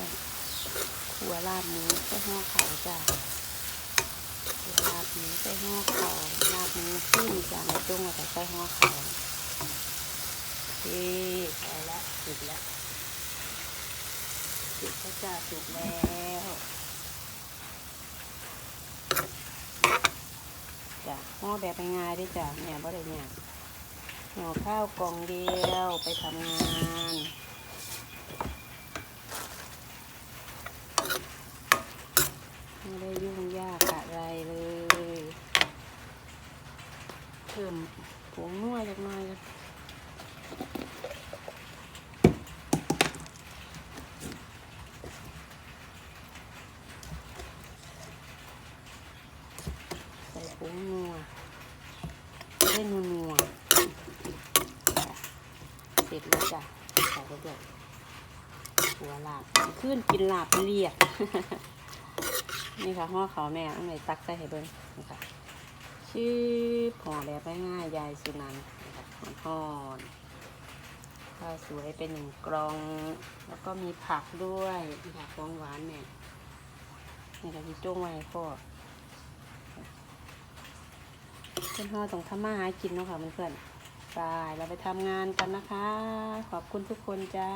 จ้ะหัวลาบหมูใส่ห่อเขาจ้ะหัวลาบหมูใส่ห่อเขาลาบหมูขึ้นจ้ะไม่ต้องเอาแต่ใส่ห่อเขาโอเคเอาละสุกแล้วสุกแล้วจ้ะสุกแล้วจ้ะห่อแบบง่ายๆด้วยจ้ะแม่บ่ได้เนี่ยห่อข้าวกล่องเดียวไปทำงาน ไม่ได้ยุ่งยากอะไรเลย เพิ่มผงนัวจักหน่อยใส่ผงนัวจะได้นัวนัวเสร็จแล้วจ้ะใส่ไปด้วยหัวลาบขึ้นกินลาบเรียก นี่ค่ะห่อเขาแม่อันไหนตักใส่ให้เบิ้งนี่ค่ะชื่อห่อแบบง่ายๆยายสุนันนะคะห่อนข้าวสวยเป็นหนึ่งกรอง แล้วก็มีผักด้วยนี่ค่ะของหวานเนี่ยนี่ค่ะที่จ้งไว้พ่อเพื่อนห่อต้องทำมาหากินเนาะค่ะเพื่อนๆไปเราไปทำงานกันนะคะ ขอบคุณทุกคนจ้า